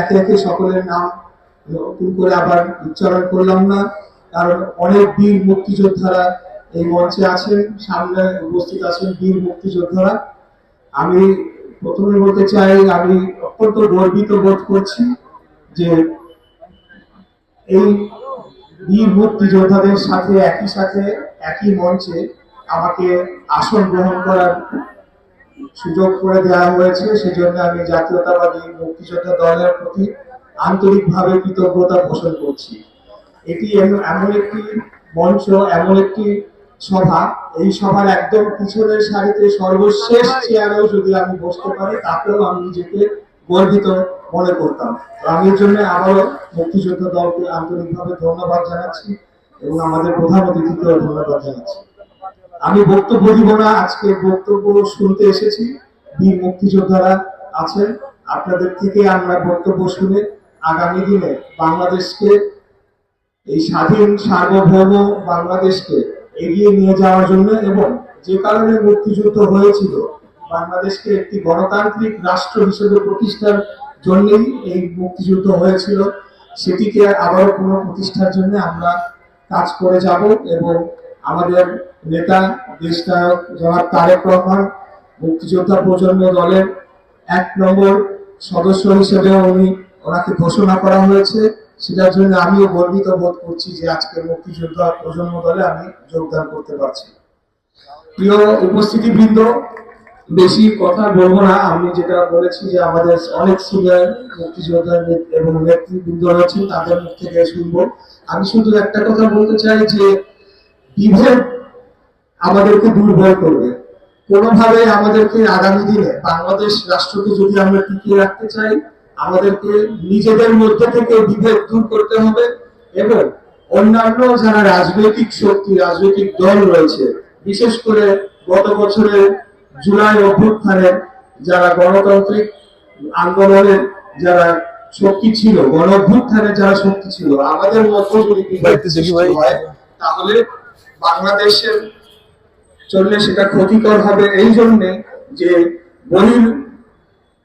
একে একে সকলের নাম নতুন করে আবার উচ্চারণ করলাম না, কারণ অনেক বীর মুক্তিযোদ্ধারা এই মঞ্চে আছেন, সামনে উপস্থিত আছেন বীর মুক্তিযোদ্ধারা। আমি প্রথমে বলতে চাই, আমি অত্যন্ত গর্বিত বোধ করছি যে এই বীর মুক্তিযোদ্ধাদের সাথে, একই সাথে, একই মঞ্চে আমাকে আসন গ্রহণ করার সুযোগ করে দেওয়া হয়েছে, সেজন্য আমি জাতীয়তাবাদী মুক্তিযোদ্ধা দলের প্রতি আন্তরিকভাবে কৃতজ্ঞতা পোষণ করছি। এটি এমন একটি মঞ্চ, এমন একটি সভা। এই সভার একদম পিছনের সারিতে সর্বশেষ চেয়ারেও যদি আমি বসতে পারি, তাতেও আমি নিজেকে গর্বিত মনে করতাম। আমি জন্য আবারও মুক্তিযোদ্ধা দলকে আন্তরিকভাবে ধন্যবাদ জানাচ্ছি এবং আমাদের প্রধান অতিথিকেও ধন্যবাদ জানাচ্ছি। আমি বক্তব্য দিব না, আজকে বক্তব্য শুনতে এসেছি। বীর মুক্তিযোদ্ধারা আছেন। আপনাদের থেকে আমরা বক্তব্য শুনে আগামী দিনে বাংলাদেশকে, এই স্বাধীন সার্বভৌম বাংলাদেশকে এগিয়ে নিয়ে যাওয়ার জন্য এবং যে কারণে মুক্তিযুদ্ধ হয়েছিল, বাংলাদেশকে একটি গণতান্ত্রিক রাষ্ট্র হিসেবে প্রতিষ্ঠার জন্যই এই মুক্তিযুদ্ধ হয়েছিল, সেটিকে আবারও পুনঃ প্রতিষ্ঠার জন্য আমরা কাজ করে যাব এবং আমাদের নেতা দেশনায়ক জনাব তারেক রহমান, মুক্তিযোদ্ধা প্রজন্ম দলের এক নম্বর সদস্য হিসেবে উনি ওনাকে ঘোষণা করা হয়েছে। সেটার জন্য আমিও গর্বিত বোধ করছি যে আজকে মুক্তিযোদ্ধা প্রজন্ম দলে আমি যোগদান করতে পারছি। প্রিয় উপস্থিতিবৃন্দ, বেশি কথা বলব না। আমি যেটা বলেছি যে আমাদের অনেক সিনিয়র মুক্তিযোদ্ধা এবং নেতৃবৃন্দ রয়েছেন, তাদের মুখ থেকে শুনব। আমি শুধু একটা কথা বলতে চাই যে বিভেদ আমাদেরকে দুর্বল করবে। কোনোভাবে আমাদেরকে আগামী দিনে বাংলাদেশ রাষ্ট্রকে যদি আমরা টিকিয়ে রাখতে চাই আমাদেরকে নিজেদের মধ্যে থেকে বিভেদ দূর করতে হবে এবং অন্যান্য যারা রাজনৈতিক শক্তি রাজনৈতিক দল রয়েছে বিশেষ করে গত বছরের জুলাই অভ্যুত্থানে যারা গণতান্ত্রিক আন্দোলনের যারা শক্তি ছিল গণ অভ্যুত্থানে যারা শক্তি ছিল আমাদের মধ্যে যদি হয় তাহলে বাংলাদেশের জন্য সেটা ক্ষতিকর হবে এই জন্যে যে বহির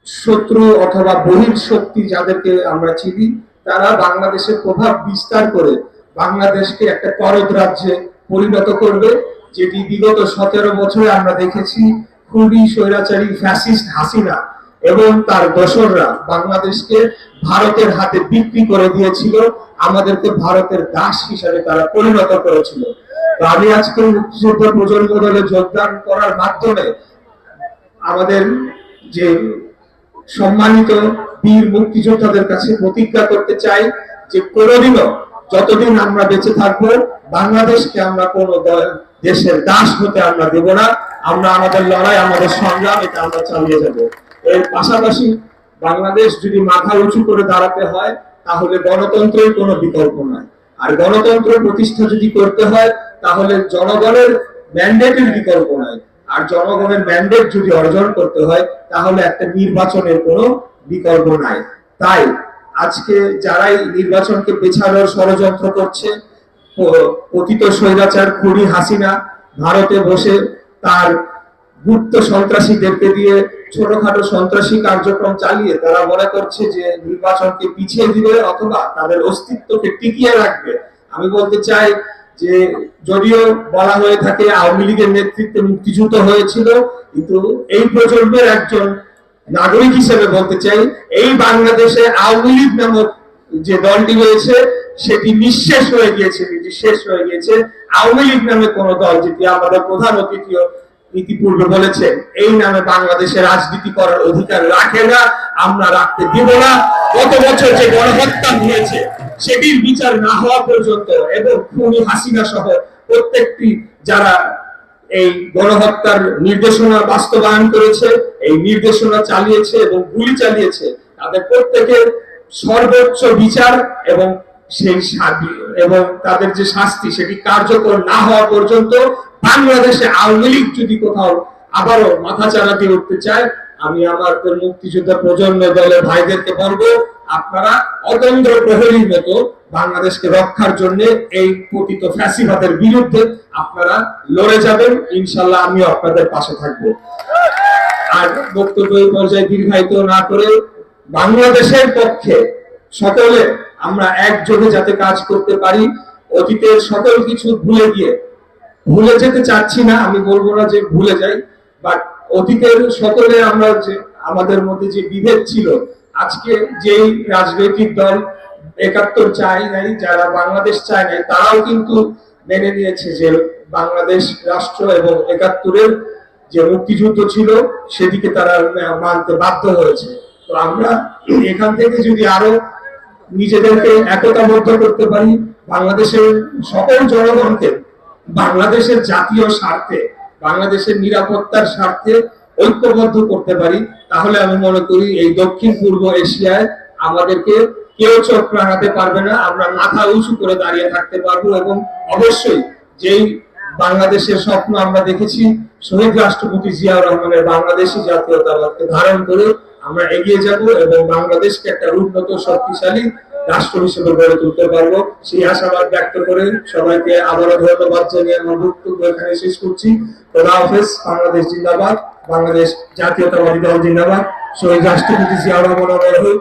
শত্রু অথবা বহির শক্তি যাদেরকে আমরা চিনি, তারা বাংলাদেশের প্রভাব বিস্তার করে বাংলাদেশকে একটা করদ রাজ্যে পরিণত করবে, যেটি বিগত সতেরো বছরে আমরা দেখেছি খুবই স্বৈরাচারী ফ্যাসিস্ট হাসিনা। এবং তার দোসররা বাংলাদেশকে ভারতের হাতে বিক্রি করে দিয়েছিল, আমাদেরকে ভারতের দাস হিসাবে তারা পরিণত করেছিল। তো আমি আজকে মুক্তিযুদ্ধ প্রজন্ম দলে যোগদান করার মাধ্যমে আমাদের যে সম্মানিত বীর মুক্তিযোদ্ধাদের কাছে প্রতিজ্ঞা করতে চাই যে কোনোদিনও যতদিন আমরা বেঁচে থাকব, বাংলাদেশকে আমরা কোনো দেশের দাস হতে আমরা দেব না। আমরা আমাদের লড়াই, আমাদের সংগ্রাম, এটা আমরা চালিয়ে যাব। এর পাশাপাশি বাংলাদেশ যদি মাথা উঁচু করে দাঁড়াতে হয়, তাহলে গণতন্ত্রের কোনো বিকল্প নয় আর গণতন্ত্র প্রতিষ্ঠা যদি করতে হয়, তাহলে জনগণের ম্যান্ডেটের বিকল্প নয় আর জনগণের ম্যান্ডেট যদি অর্জন করতে হয়, তাহলে একটা নির্বাচনের কোনো বিকল্প নাই। তাই আজকে যারাই নির্বাচনকে পেছানোর ষড়যন্ত্র করছে পতিত স্বৈরাচার খুনি হাসিনা ভারতে বসে তার গুপ্ত সন্ত্রাসীদেরকে দিয়ে ছোটখাটো সন্ত্রাসী কার্যক্রম চালিয়ে তারা মনে করছে যে নির্বাচনকে পিছিয়ে দিবে অথবা তাদের অস্তিত্বকে টিকিয়ে রাখবে। আমি বলতে চাই যে যদিও বলা হয়ে থাকে আওয়ামী লীগের নেতৃত্বে মুক্তিযুদ্ধ হয়েছিল, কিন্তু এই প্রজন্মের একজন নাগরিক হিসেবে বলতে চাই, এই বাংলাদেশে আওয়ামী লীগ নামক যে দলটি রয়েছে, সেটি নিঃশেষ হয়ে গিয়েছে শেষ হয়ে গিয়েছে। আওয়ামী লীগ নামে কোন দল, যেটি আমাদের প্রধান অতিথিও ইতিপূর্বে বলেছেন, এই নামে বাংলাদেশে রাজনীতি করার অধিকার রাখে না, আমরা রাখতে দিব না। গত বছর যে গণহত্যা হয়েছে সেটির বিচার না হওয়া পর্যন্ত এবং খুনি হাসিনা সহ প্রত্যেকটি যারা এই গণহত্যার নির্দেশনা বাস্তবায়ন করেছে, এই নির্দেশনা চালিয়েছে এবং গুলি চালিয়েছে, তাদের প্রত্যেকের সর্বোচ্চ বিচার এবং সেই এবং তাদের যে শাস্তি, সেটি কার্যকর না হওয়া পর্যন্ত বাংলাদেশে আওয়ামী লীগ যদি কোথাও আবারও মাথা চারা দিয়ে উঠতে চায়, আমি আমার মুক্তিযোদ্ধা প্রজন্ম দলের ভাইদেরকে বলব, আপনারা অতন্ত্র প্রহরীর মতো বাংলাদেশকে রক্ষার জন্য এই পতিত ফ্যাসিবাদের বিরুদ্ধে আপনারা লড়ে যাবেন। ইনশাল্লাহ আমিও আপনাদের পাশে থাকব। আর বক্তব্য পর্যায়ে দীর্ঘায়িত না করে বাংলাদেশের পক্ষে সকলে আমরা একযোগে যাতে কাজ করতে পারি, অতীতের সকল কিছু ভুলে গিয়ে ভুলে যেতে চাচ্ছি না, আমি বলব না যে ভুলে যাই বাট অতীতের সকলে আমরা যে, আমাদের মধ্যে যে বিভেদ ছিল, আজকে যেই রাজনৈতিক দল একাত্তর চাই নাই, যারা বাংলাদেশ চায় নাই, তারাও কিন্তু মেনে নিয়েছে যে বাংলাদেশ রাষ্ট্র এবং একাত্তরের যে মুক্তিযুদ্ধ ছিল, সেদিকে তারা মানতে বাধ্য হয়েছে। তো আমরা এখান থেকে যদি আরও নিজেদেরকে একতাবদ্ধ করতে পারি, বাংলাদেশের সকল জনগণকে বাংলাদেশের জাতীয় স্বার্থে, বাংলাদেশের নিরাপত্তার স্বার্থে ঐক্যবদ্ধ করতে পারি, তাহলে আমি মনে করি এই দক্ষিণ পূর্ব এশিয়ায় আমাদেরকে কেউ চোখ রাঙাতে পারবে না, আমরা মাথা উঁচু করে দাঁড়িয়ে থাকতে পারব এবং অবশ্যই যেই বাংলাদেশের স্বপ্ন আমরা দেখেছি, শহীদ রাষ্ট্রপতি জিয়াউর রহমানের বাংলাদেশি জাতীয়তাবাদকে ধারণ করে আমরা এগিয়ে যাব এবং বাংলাদেশকে একটা উন্নত, শক্তিশালী রাষ্ট্র হিসেবে গড়ে তুলতে পারব। সেই আশাবাদ ব্যক্ত করে সবাইকে আবারও ধন্যবাদ জানিয়ে আমার বক্তব্য এখানে শেষ করছি। খোদা হাফেজ, বাংলাদেশ জিন্দাবাদ, বাংলাদেশ জাতীয়তাবাদী দল জিন্দাবাদ। শহীদ রাষ্ট্রপতি জিয়াউর রহমান অমর হোক,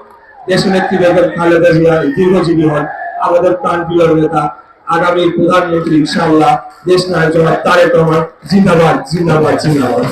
দেশনেত্রী বেগম খালেদা জিয়া দীর্ঘজীবী হন। আমাদের প্রাণ প্রিয় নেতা, আগামী প্রধানমন্ত্রী ইনশাআল্লাহ, দেশ নায়ক জনাব তারেক রহমান, জিন্দাবাদ জিন্দাবাদ জিন্দাবাদ।